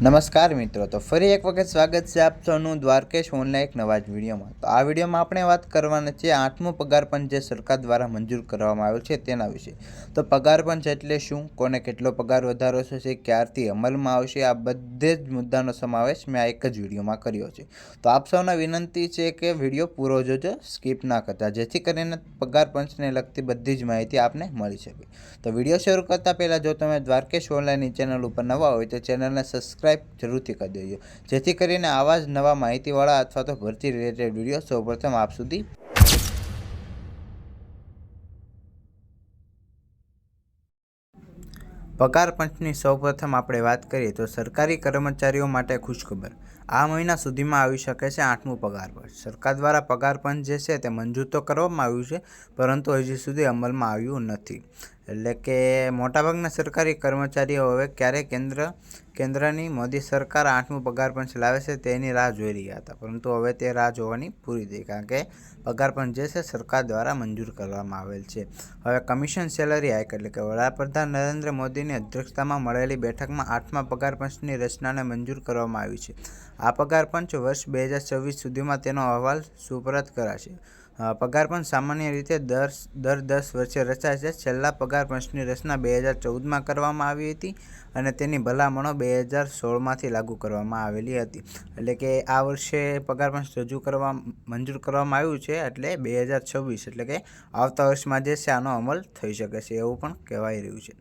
નમસ્કાર મિત્રો, તો ફરી એક વખત સ્વાગત છે આપ સૌનું દ્વારકેશ ઓનલાઈન એક નવા જ વિડીયોમાં. તો આ વિડીયોમાં આપણે વાત કરવાના છે આઠમો પગાર પંચ જે સરકાર દ્વારા મંજૂર કરવામાં આવ્યો છે તેના વિશે. તો પગાર પંચ એટલે શું? કોને કેટલો પગાર વધારો થશે? ક્યારથી અમલમાં આવશે? આ બધે જ મુદ્દાનો સમાવેશ મેં આ એક જ વિડીયોમાં કર્યો છે. તો આપ સૌના વિનંતી છે કે વીડિયો પૂરો જોજો, સ્કીપ ના કરતા, જેથી કરીને પગાર પંચને લગતી બધી જ માહિતી આપને મળી શકે. તો વીડિયો શરૂ કરતાં પહેલાં જો તમે દ્વારકેશ ઓનલાઈનની ચેનલ ઉપર નવા હોય તો ચેનલને સબસ્ક્રાઈબ જરૂરથી કરી દેજો. જેથી કરીને આવા જ નવા માહિતીવાળા અથવા તો ભરતી રિલેટેડ વીડિયો સૌપ્રથમ આપ સુધી પગાર પંચની સૌપ્રથમ આપણે વાત કરીએ તો સરકારી કર્મચારીઓ માટે ખુશખબર. આ મહિના સુધીમાં આવી શકે છે આઠમું પગાર પંચ સરકાર દ્વારા પગાર પંચ જે છે તે મંજૂર તો કરવામાં આવ્યું છે, પરંતુ હજી સુધી અમલમાં આવ્યું નથી. એટલે કે મોટાભાગના સરકારી કર્મચારીઓ હવે ક્યારે કેન્દ્ર, કેન્દ્રની મોદી સરકાર આઠમું પગાર પંચ લાવે છે તેની રાહ જોઈ રહ્યા હતા. પરંતુ હવે તે રાહ જોવાની પૂરી થઈ, કારણ કે પગાર પંચ જે છે સરકાર દ્વારા મંજૂર કરવામાં આવેલ છે. હવે કમિશન સેલરી હાઇક એટલે કે વડાપ્રધાન નરેન્દ્ર મોદીની અધ્યક્ષતામાં મળેલી બેઠકમાં આઠમા પગાર પંચની રચનાને મંજૂર કરવામાં આવી છે. આ પગાર પંચ વર્ષ બે હજાર છવ્વીસ સુધીમાં તેનો અહેવાલ સુપરત કરાશે. પગાર પંચ સામાન્ય રીતે દર દર દસ વર્ષે રચાય છે. છેલ્લા પગાર પંચની રચના બે હજાર ચૌદમાં કરવામાં આવી હતી અને તેની ભલામણો બે હજાર સોળમાંથી લાગુ કરવામાં આવેલી હતી. એટલે કે આ વર્ષે પગાર પંચ રજૂ કરવા, મંજૂર કરવામાં આવ્યું છે એટલે બે હજાર છવ્વીસ, એટલે કે આવતા વર્ષમાં જે છે આનો અમલ થઈ શકે છે એવું પણ કહેવાઈ રહ્યું છે.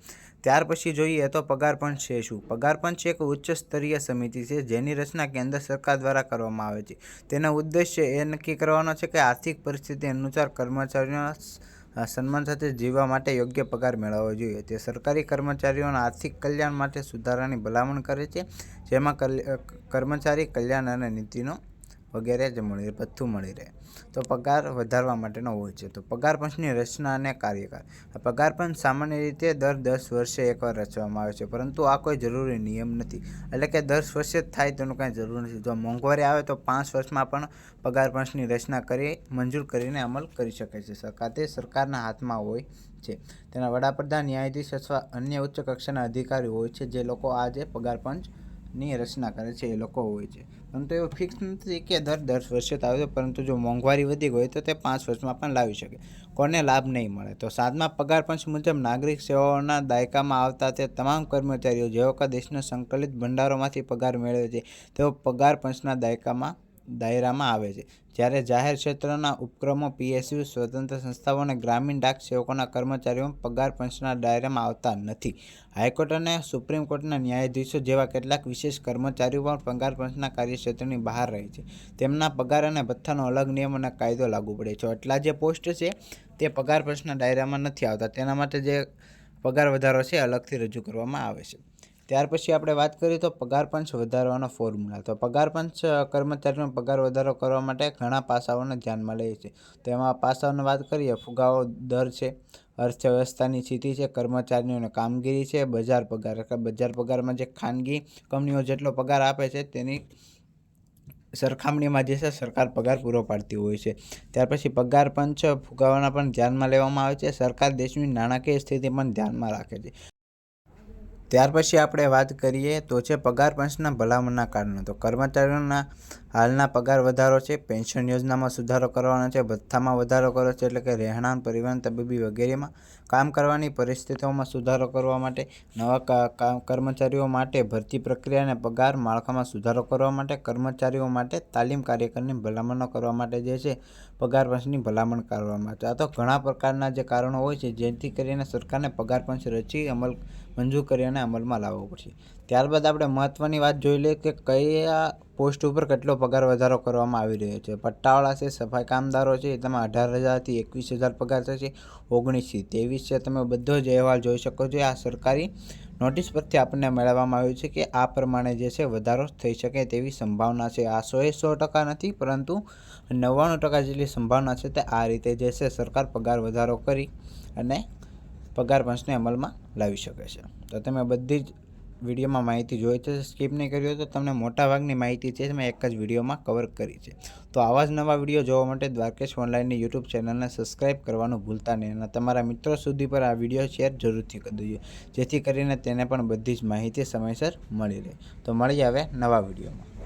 ત્યાર પછી જોઈએ તો પગાર પંચ છે શું? પગાર પંચ એક ઉચ્ચ સ્તરીય સમિતિ છે જેની રચના કેન્દ્ર સરકાર દ્વારા કરવામાં આવે છે. તેનો ઉદ્દેશ્ય એ નક્કી કરવાનો છે કે આર્થિક પરિસ્થિતિ અનુસાર કર્મચારીઓના સન્માન સાથે જીવવા માટે યોગ્ય પગાર મેળવવો જોઈએ. તે સરકારી કર્મચારીઓના આર્થિક કલ્યાણ માટે સુધારાની ભલામણ કરે છે, જેમાં કર્મચારી કલ્યાણ અને નીતિનો વગેરે જ મળી બધું મળી રહે. તો પગાર વધારવા માટેનો હોય છે. તો પગાર પંચની રચના અને કાર્યકાળ. પગાર પંચ સામાન્ય રીતે દર દસ વર્ષે એકવાર રચવામાં આવે છે. પરંતુ આ કોઈ જરૂરી નિયમ નથી. એટલે કે દસ વર્ષે જ થાય તેનું કાંઈ જરૂર નથી. જો મોંઘવારી આવે તો પાંચ વર્ષમાં પણ પગાર પંચની રચના કરી, મંજૂર કરીને અમલ કરી શકે છે. સરકાર તે સરકારના હાથમાં હોય છે. તેના વડાપ્રધાન, ન્યાયાધીશ અથવા અન્ય ઉચ્ચ કક્ષાના અધિકારી હોય છે. જે લોકો આજે પગાર પગાર પંચની રચના કરે છે એ લોકો હોય છે. પરંતુ એવું ફિક્સ નથી કે દર દસ વર્ષે તો આવે પરંતુ જો મોંઘવારી વધી ગઈ તો તે પાંચ વર્ષમાં પણ લાવી શકે. કોને લાભ નહીં મળે. તો સાતમા પગાર પંચ મુજબ નાગરિક સેવાઓના દાયકામાં આવતા તે તમામ કર્મચારીઓ જેઓ કે દેશના સંકલિત ભંડારોમાંથી પગાર મેળવે છે, તેઓ પગાર પંચના દાયકામાં દાયરામાં આવે છે. જ્યારે જાહેર ક્ષેત્રના ઉપક્રમો પીએસયુ, સ્વતંત્ર સંસ્થાઓ અને ગ્રામીણ ડાક સેવકોના કર્મચારીઓ પગાર પંચના દાયરામાં આવતા નથી. હાઈકોર્ટ અને સુપ્રીમ કોર્ટના ન્યાયાધીશો જેવા કેટલાક વિશેષ કર્મચારીઓ પણ પગાર પંચના કાર્યક્ષેત્રની બહાર રહે છે. તેમના પગાર અને ભથ્થાનો અલગ નિયમ અને કાયદો લાગુ પડે છે. એટલા જે પોસ્ટ છે, તે પગાર પંચના દાયરામાં નથી આવતા. તેના માટે જે પગાર વધારો છે અલગથી રજૂ કરવામાં આવે છે. ત્યાર પછી આપણે વાત કરીએ તો પગાર પંચ વધારવાનો ફોર્મ્યુલા તો પગાર પંચ કર્મચારીનો પગાર વધારો કરવા માટે ઘણા પાસાઓને ધ્યાનમાં લે છે. તો એમાં પાસાઓની વાત કરીએ, ફુગાવો દર છે, અર્થવ્યવસ્થાની સ્થિતિ છે, કર્મચારીઓની કામગીરી છે, બજાર પગાર. બજાર પગારમાં જે ખાનગી કંપનીઓ જેટલો પગાર આપે છે, તેની સરખામણીમાં જે છે, સરકાર પગાર પૂરો પાડતી હોય છે. ત્યાર પછી પગાર પંચ ફુગાવાના પણ ધ્યાનમાં લેવામાં આવે છે. સરકાર દેશની નાણાકીય સ્થિતિ પણ ધ્યાનમાં રાખે છે. ત્યાર પછી આપણે વાત કરીએ તો છે પગાર પંચના ભલામણના કારણો. તો કર્મચારીઓના હાલના પગાર વધારો છે, પેન્શન યોજનામાં સુધારો કરવાનો છે, ભથ્થામાં વધારો કરો છે, એટલે કે રહેણાંક, પરિવહન તબીબી વગેરેમાં કામ કરવાની પરિસ્થિતિઓમાં સુધારો કરવા માટે, નવા કર્મચારીઓ માટે ભરતી પ્રક્રિયા અને પગાર, માળખામાં સુધારો કરવા માટે, કર્મચારીઓ માટે તાલીમ કાર્યક્રમની ભલામણો કરવા માટે જે છે, પગાર પંચની ભલામણ કરવામાં આવે છે. આ તો ઘણા પ્રકારના જે કારણો હોય છે, જેથી કરીને સરકારને પગાર પંચ રચી અમલ મંજૂર કરી અને અમલમાં લાવવો પડશે. ત્યારબાદ આપણે મહત્ત્વની વાત જોઈ લઈએ કે કયા પોસ્ટ ઉપર કેટલો પગાર વધારો કરવામાં આવી રહ્યો છે? પટ્ટાવાળા છે, સફાઈ કામદારો છે, તેમાં અઢાર હજારથી એકવીસ હજાર પગાર થશે ઓગણીસથી ત્રેવીસ છે. તમે બધો જ અહેવાલ જોઈ શકો છો. આ સરકારી નોટિસ પરથી આપણને મેળવવામાં આવ્યું છે કે આ પ્રમાણે જે છે વધારો થઈ શકે તેવી સંભાવના છે. આ સો એ સો ટકા નથી, પરંતુ નવ્વાણું ટકા જેટલી સંભાવના છે તે આ રીતે જે છે સરકાર પગાર વધારો કરી અને પગાર પંચને અમલમાં લાવી શકે છે. તો તમે બધી જ વિડીયોમાં માહિતી જોઈ છે. સ્કીપ નહીં કર્યો તો તમને મોટાભાગની માહિતી છે મેં એક જ વિડીયોમાં કવર કરી છે. તો આવા જ નવા વીડિયો જોવા માટે દ્વારકેશ ઓનલાઈનની યુટ્યુબ ચેનલને સબસ્ક્રાઈબ કરવાનું ભૂલતા નહીં અને તમારા મિત્રો સુધી પર આ વીડિયો શેર જરૂરથી કરી દઈએ જેથી કરીને તેને પણ બધી જ માહિતી સમયસર મળી રહે. તો મળીએ હવે નવા વિડીયોમાં.